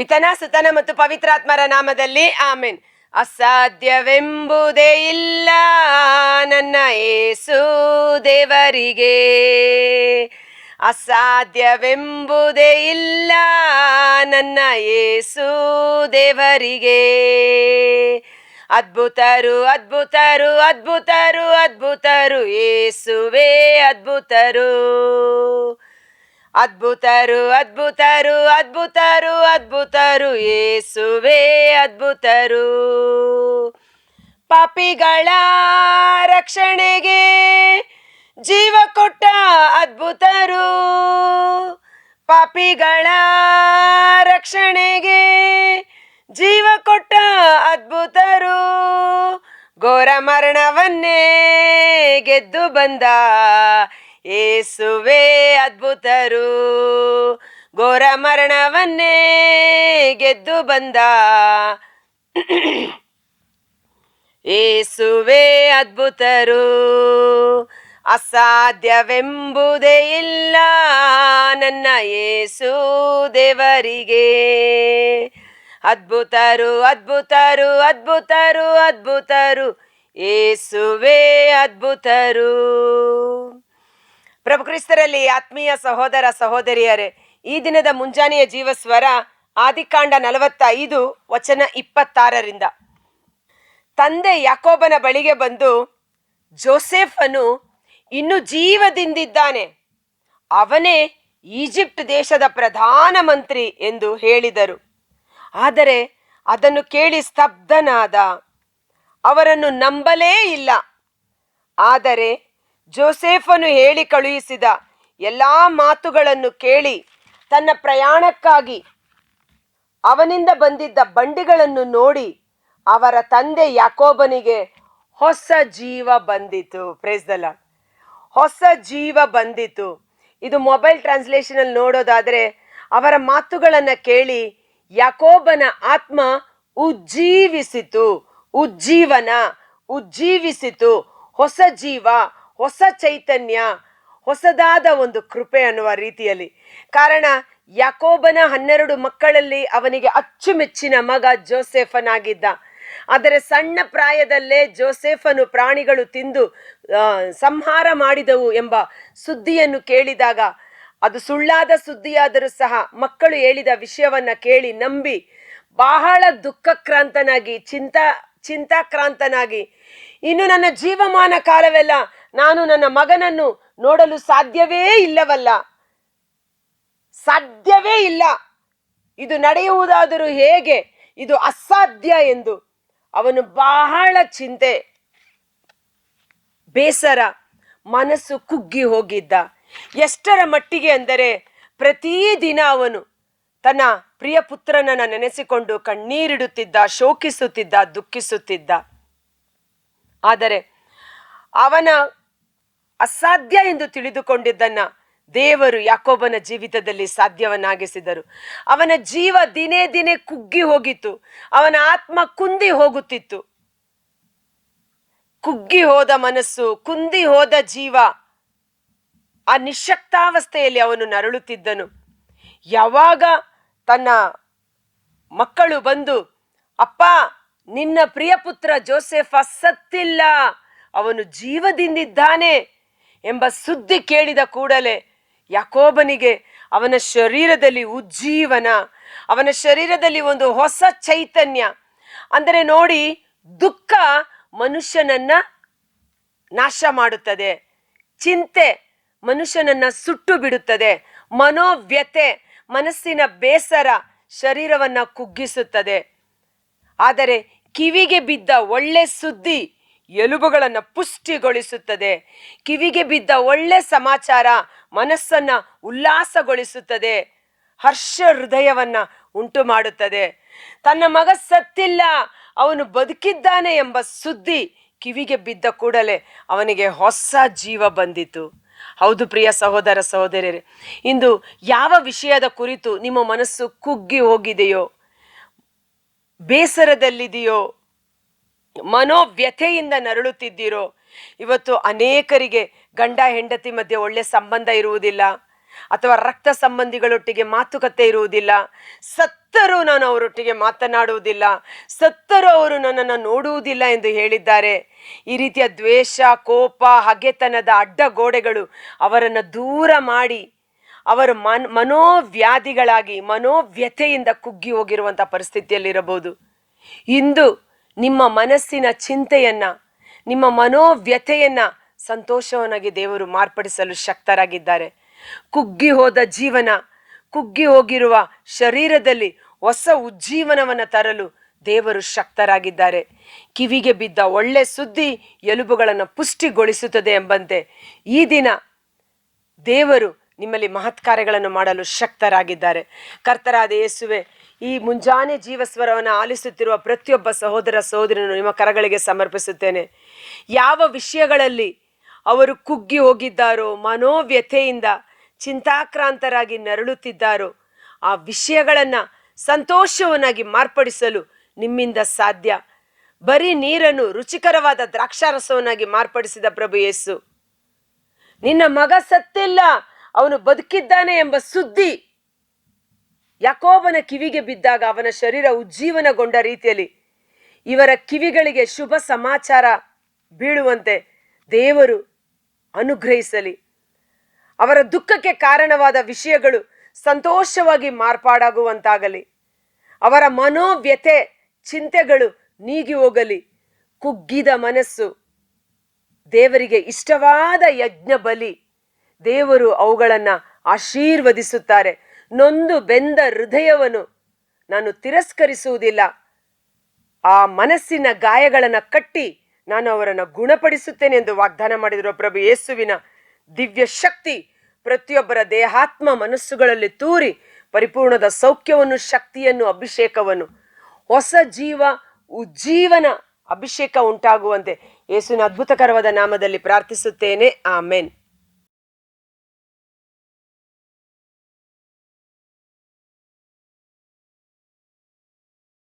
ಪಿತನ ಸುತನ ಮತ್ತು ಪವಿತ್ರಾತ್ಮರ ನಾಮದಲ್ಲಿ ಆಮೆನ್. ಅಸಾಧ್ಯವೆಂಬುದೇ ಇಲ್ಲ ನನ್ನ ಏಸು ದೇವರಿಗೆ. ಅಸಾಧ್ಯವೆಂಬುದೇ ಇಲ್ಲ ನನ್ನ ಏಸು ದೇವರಿಗೆ. ಅದ್ಭುತರು ಅದ್ಭುತರು ಅದ್ಭುತರು ಅದ್ಭುತರು, ಏಸುವೆ ಅದ್ಭುತರು. ಅದ್ಭುತರು ಅದ್ಭುತರು ಅದ್ಭುತರು ಅದ್ಭುತರು, ಏಸುವೆ ಅದ್ಭುತರು. ಪಾಪಿಗಳ ರಕ್ಷಣೆಗೆ ಜೀವ ಕೊಟ್ಟ ಅದ್ಭುತರು. ಪಾಪಿಗಳ ರಕ್ಷಣೆಗೆ ಜೀವ ಕೊಟ್ಟ ಅದ್ಭುತರು. ಘೋರ ಮರಣವನ್ನೇ ಗೆದ್ದು ಬಂದ ಏಸುವೆ ಅದ್ಭುತರು, ಘೋರ ಮರಣವನ್ನೇ ಗೆದ್ದು ಬಂದ. ಏಸುವೆ ಅದ್ಭುತರು, ಅಸಾಧ್ಯವೆಂಬುದೇ ಇಲ್ಲ ನನ್ನ ಏಸು ದೇವರಿಗೆ. ಅದ್ಭುತರು ಅದ್ಭುತರು ಅದ್ಭುತರು ಅದ್ಭುತರು, ಏಸುವೆ ಅದ್ಭುತರು. ಪ್ರಭು ಕ್ರಿಸ್ತರಲ್ಲಿ ಆತ್ಮೀಯ ಸಹೋದರ ಸಹೋದರಿಯರೇ, ಈ ದಿನದ ಮುಂಜಾನೆಯ ಜೀವಸ್ವರ, ಆದಿಕಾಂಡ ನಲವತ್ತೈದು, ವಚನ ಇಪ್ಪತ್ತಾರರಿಂದ. ತಂದೆ ಯಾಕೋಬನ ಬಳಿಗೆ ಬಂದು, ಜೋಸೆಫನು ಇನ್ನು ಜೀವದಿಂದಿದ್ದಾನೆ, ಅವನೇ ಈಜಿಪ್ಟ್ ದೇಶದ ಪ್ರಧಾನ ಮಂತ್ರಿ ಎಂದು ಹೇಳಿದರು. ಆದರೆ ಅದನ್ನು ಕೇಳಿ ಸ್ತಬ್ಧನಾದ, ಅವರನ್ನು ನಂಬಲೇ ಇಲ್ಲ. ಆದರೆ ಜೋಸೆಫನು ಹೇಳಿ ಕಳುಹಿಸಿದ ಎಲ್ಲಾ ಮಾತುಗಳನ್ನು ಕೇಳಿ ತನ್ನ ಪ್ರಯಾಣಕ್ಕಾಗಿ ಅವನಿಂದ ಬಂದಿದ್ದ ಬಂಡಿಗಳನ್ನು ನೋಡಿ ಅವರ ತಂದೆ ಯಾಕೋಬನಿಗೆ ಹೊಸ ಜೀವ ಬಂದಿತು. ಪ್ರೇಸ್ದಲ್ಲ ಹೊಸ ಜೀವ ಬಂದಿತು. ಇದು ಮೊಬೈಲ್ ಟ್ರಾನ್ಸ್ಲೇಷನ್ ಅಲ್ಲಿ ನೋಡೋದಾದ್ರೆ ಅವರ ಮಾತುಗಳನ್ನ ಕೇಳಿ ಯಾಕೋಬನ ಆತ್ಮ ಉಜ್ಜೀವಿಸಿತು. ಉಜ್ಜೀವನ, ಉಜ್ಜೀವಿಸಿತು. ಹೊಸ ಜೀವ ಹೊಸ ಚೈತನ್ಯ, ಹೊಸದಾದ ಒಂದು ಕೃಪೆ ಅನ್ನುವ ರೀತಿಯಲ್ಲಿ. ಕಾರಣ, ಯಾಕೋಬನ ಹನ್ನೆರಡು ಮಕ್ಕಳಲ್ಲಿ ಅವನಿಗೆ ಅಚ್ಚುಮೆಚ್ಚಿನ ಮಗ ಜೋಸೆಫನಾಗಿದ್ದ. ಆದರೆ ಸಣ್ಣ ಪ್ರಾಯದಲ್ಲೇ ಜೋಸೆಫನು ಪ್ರಾಣಿಗಳು ತಿಂದು ಸಂಹಾರ ಮಾಡಿದವು ಎಂಬ ಸುದ್ದಿಯನ್ನು ಕೇಳಿದಾಗ, ಅದು ಸುಳ್ಳಾದ ಸುದ್ದಿಯಾದರೂ ಸಹ ಮಕ್ಕಳು ಹೇಳಿದ ವಿಷಯವನ್ನ ಕೇಳಿ ನಂಬಿ, ಬಹಳ ದುಃಖಕ್ರಾಂತನಾಗಿ, ಚಿಂತಾ, ಚಿಂತಾಕ್ರಾಂತನಾಗಿ, ಇನ್ನು ನನ್ನ ಜೀವಮಾನ ಕಾಲವೆಲ್ಲ ನಾನು ನನ್ನ ಮಗನನ್ನು ನೋಡಲು ಸಾಧ್ಯವೇ ಇಲ್ಲವಲ್ಲ. ಸಾಧ್ಯವೇ ಇಲ್ಲ. ಇದು ನಡೆಯುವುದಾದರೂ ಹೇಗೆ? ಇದು ಅಸಾಧ್ಯ ಎಂದು. ಅವನು ಬಹಳ ಚಿಂತೆ. ಬೇಸರ. ಮನಸ್ಸು ಕುಗ್ಗಿ ಹೋಗಿದ್ದ. ಎಷ್ಟರ ಮಟ್ಟಿಗೆ ಅಂದರೆ ಪ್ರತಿದಿನ ಅವನು ತನ್ನ ಪ್ರಿಯ ಪುತ್ರನನ್ನು ನೆನೆಸಿಕೊಂಡು ಕಣ್ಣೀರಿಡುತ್ತಿದ್ದ, ಶೋಕಿಸುತ್ತಿದ್ದ, ದುಃಖಿಸುತ್ತಿದ್ದ. ಆದರೆ ಅವನ ಅಸಾಧ್ಯ ಎಂದು ತಿಳಿದುಕೊಂಡಿದ್ದನ್ನ ದೇವರು ಯಾಕೋಬನ ಜೀವಿತದಲ್ಲಿ ಸಾಧ್ಯವನ್ನಾಗಿಸಿದರು. ಅವನ ಜೀವ ದಿನೇ ದಿನೇ ಕುಗ್ಗಿ ಹೋಗಿತ್ತು. ಅವನ ಆತ್ಮ ಕುಂದಿ ಹೋಗುತ್ತಿತ್ತು. ಕುಗ್ಗಿ ಹೋದ ಮನಸ್ಸು, ಕುಂದಿ ಹೋದ ಜೀವ ಆ ನಿಶಕ್ತಾವಸ್ಥೆಯಲ್ಲಿ ಅವನು ನರಳುತ್ತಿದ್ದನು. ಯಾವಾಗ ತನ್ನ ಮಕ್ಕಳು ಬಂದು, ಅಪ್ಪ, ನಿನ್ನ ಪ್ರಿಯ ಪುತ್ರ ಜೋಸೆಫ ಸತ್ತಿಲ್ಲ. ಅವನು ಜೀವದಿಂದಿದ್ದಾನೆ. ಎಂಬ ಸುದ್ದಿ ಕೇಳಿದ ಕೂಡಲೇ ಯಾಕೋಬನಿಗೆ ಅವನ ಶರೀರದಲ್ಲಿ ಉಜ್ಜೀವನ, ಅವನ ಶರೀರದಲ್ಲಿ ಒಂದು ಹೊಸ ಚೈತನ್ಯ. ಅಂದರೆ ನೋಡಿ, ದುಃಖ ಮನುಷ್ಯನನ್ನ ನಾಶ ಮಾಡುತ್ತದೆ. ಚಿಂತೆ ಮನುಷ್ಯನನ್ನ ಸುಟ್ಟು ಬಿಡುತ್ತದೆ. ಮನೋವ್ಯತೆ ಮನಸ್ಸಿನ ಬೇಸರ ಶರೀರವನ್ನ ಕುಗ್ಗಿಸುತ್ತದೆ. ಆದರೆ ಕಿವಿಗೆ ಬಿದ್ದ ಒಳ್ಳೆ ಸುದ್ದಿ ಎಲುಬುಗಳನ್ನು ಪುಷ್ಟಿಗೊಳಿಸುತ್ತದೆ. ಕಿವಿಗೆ ಬಿದ್ದ ಒಳ್ಳೆ ಸಮಾಚಾರ ಮನಸ್ಸನ್ನು ಉಲ್ಲಾಸಗೊಳಿಸುತ್ತದೆ. ಹರ್ಷ ಹೃದಯವನ್ನು ಉಂಟು ಮಾಡುತ್ತದೆ ತನ್ನ ಮಗ ಸತ್ತಿಲ್ಲ, ಅವನು ಬದುಕಿದ್ದಾನೆ ಎಂಬ ಸುದ್ದಿ ಕಿವಿಗೆ ಬಿದ್ದ ಕೂಡಲೇ ಅವನಿಗೆ ಹೊಸ ಜೀವ ಬಂದಿತು. ಹೌದು ಪ್ರಿಯ ಸಹೋದರ ಸಹೋದರಿಯರೇ, ಇಂದು ಯಾವ ವಿಷಯದ ಕುರಿತು ನಿಮ್ಮ ಮನಸ್ಸು ಕುಗ್ಗಿ ಹೋಗಿದೆಯೋ, ಬೇಸರದಲ್ಲಿದೆಯೋ ಮನೋವ್ಯಥೆಯಿಂದ ನರಳುತ್ತಿದ್ದೀರೋ? ಇವತ್ತು ಅನೇಕರಿಗೆ ಗಂಡ, ಹೆಂಡತಿ ಮಧ್ಯೆ ಒಳ್ಳೆ ಸಂಬಂಧ ಇರುವುದಿಲ್ಲ. ಅಥವಾ ರಕ್ತ ಸಂಬಂಧಿಗಳೊಟ್ಟಿಗೆ ಮಾತುಕತೆ ಇರುವುದಿಲ್ಲ. ಸತ್ತರೂ ನಾನು ಅವರೊಟ್ಟಿಗೆ ಮಾತನಾಡುವುದಿಲ್ಲ. ಸತ್ತರು ಅವರು ನನ್ನನ್ನು ನೋಡುವುದಿಲ್ಲ ಎಂದು ಹೇಳಿದ್ದಾರೆ. ಈ ರೀತಿಯ ದ್ವೇಷ, ಕೋಪ, ಹಗೆತನದ ಅಡ್ಡಗೋಡೆಗಳು ಅವರನ್ನು ದೂರ ಮಾಡಿ ಅವರು ಮನ್, ಮನೋವ್ಯಾಧಿಗಳಾಗಿ ಮನೋವ್ಯಥೆಯಿಂದ ಕುಗ್ಗಿ ಹೋಗಿರುವಂಥ ಪರಿಸ್ಥಿತಿಯಲ್ಲಿರಬಹುದು. ಇಂದು ನಿಮ್ಮ ಮನಸ್ಸಿನ ಚಿಂತೆಯನ್ನು, ನಿಮ್ಮ ಮನೋವ್ಯತೆಯನ್ನು ಸಂತೋಷವನ್ನಾಗಿ ದೇವರು ಮಾರ್ಪಡಿಸಲು ಶಕ್ತರಾಗಿದ್ದಾರೆ. ಕುಗ್ಗಿ ಹೋದ ಜೀವನ, ಕುಗ್ಗಿ ಹೋಗಿರುವ ಶರೀರದಲ್ಲಿ ಹೊಸ ಉಜ್ಜೀವನವನ್ನು ತರಲು ದೇವರು ಶಕ್ತರಾಗಿದ್ದಾರೆ. ಕಿವಿಗೆ ಬಿದ್ದ ಒಳ್ಳೆ ಸುದ್ದಿ ಎಲುಬುಗಳನ್ನು ಪುಷ್ಟಿಗೊಳಿಸುತ್ತದೆ ಎಂಬಂತೆ ಈ ದಿನ ದೇವರು ನಿಮ್ಮಲ್ಲಿ ಮಹತ್ಕಾರ್ಯಗಳನ್ನು ಮಾಡಲು ಶಕ್ತರಾಗಿದ್ದಾರೆ. ಕರ್ತರಾದ ಯೇಸುವೆ ಈ ಮುಂಜಾನೆ ಜೀವಸ್ವರವನ್ನು ಆಲಿಸುತ್ತಿರುವ ಪ್ರತಿಯೊಬ್ಬ ಸಹೋದರ ಸಹೋದರನು ನಿಮ್ಮ ಕರಗಳಿಗೆ ಸಮರ್ಪಿಸುತ್ತೇನೆ. ಯಾವ ವಿಷಯಗಳಲ್ಲಿ ಅವರು ಕುಗ್ಗಿ ಹೋಗಿದ್ದಾರೋ, ಮನೋವ್ಯಥೆಯಿಂದ ಚಿಂತಾಕ್ರಾಂತರಾಗಿ ನರಳುತ್ತಿದ್ದಾರೋ, ಆ ವಿಷಯಗಳನ್ನು ಸಂತೋಷವನ್ನಾಗಿ ಮಾರ್ಪಡಿಸಲು ನಿಮ್ಮಿಂದ ಸಾಧ್ಯ. ಬರೀ ನೀರನ್ನು ರುಚಿಕರವಾದ ದ್ರಾಕ್ಷಾರಸವನ್ನಾಗಿ ಮಾರ್ಪಡಿಸಿದ ಪ್ರಭು ಯೇಸು. ನಿನ್ನ ಮಗ ಸತ್ತಿಲ್ಲ ಅವನು ಬದುಕಿದ್ದಾನೆ ಎಂಬ ಸುದ್ದಿ ಯಾಕೋಬನ ಕಿವಿಗೆ ಬಿದ್ದಾಗ ಅವನ ಶರೀರ ಉಜ್ಜೀವನಗೊಂಡ ರೀತಿಯಲ್ಲಿ ಇವರ ಕಿವಿಗಳಿಗೆ ಶುಭ ಸಮಾಚಾರ ಬೀಳುವಂತೆ ದೇವರು ಅನುಗ್ರಹಿಸಲಿ. ಅವರ ದುಃಖಕ್ಕೆ ಕಾರಣವಾದ ವಿಷಯಗಳು ಸಂತೋಷವಾಗಿ ಮಾರ್ಪಾಡಾಗುವಂತಾಗಲಿ. ಅವರ ಮನೋವ್ಯತೆ ಚಿಂತೆಗಳು ನೀಗಿ ಹೋಗಲಿ. ಕುಗ್ಗಿದ ಮನಸ್ಸು ದೇವರಿಗೆ ಇಷ್ಟವಾದ ಯಜ್ಞ ಬಲಿ ದೇವರು ಅವುಗಳನ್ನು ಆಶೀರ್ವದಿಸುತ್ತಾರೆ. ನೊಂದು ಬೆಂದ ಹೃದಯವನ್ನು ನಾನು ತಿರಸ್ಕರಿಸುವುದಿಲ್ಲ. ಆ ಮನಸ್ಸಿನ ಗಾಯಗಳನ್ನು ಕಟ್ಟಿ ನಾನು ಅವರನ್ನು ಗುಣಪಡಿಸುತ್ತೇನೆ ಎಂದು ವಾಗ್ದಾನ ಮಾಡಿದರು ಪ್ರಭು ಯೇಸುವಿನ ದಿವ್ಯ ಶಕ್ತಿ. ಪ್ರತಿಯೊಬ್ಬರ ದೇಹಾತ್ಮ ಮನಸ್ಸುಗಳಲ್ಲಿ ತೂರಿ ಪರಿಪೂರ್ಣದ ಸೌಖ್ಯವನ್ನು, ಶಕ್ತಿಯನ್ನು, ಅಭಿಷೇಕವನ್ನು, ಹೊಸ ಜೀವ, ಉಜ್ಜೀವನ ಅಭಿಷೇಕ ಉಂಟಾಗುವಂತೆ. ಯೇಸುವಿನ ಅದ್ಭುತಕರವಾದ ನಾಮದಲ್ಲಿ ಪ್ರಾರ್ಥಿಸುತ್ತೇನೆ. ಆಮೆನ್.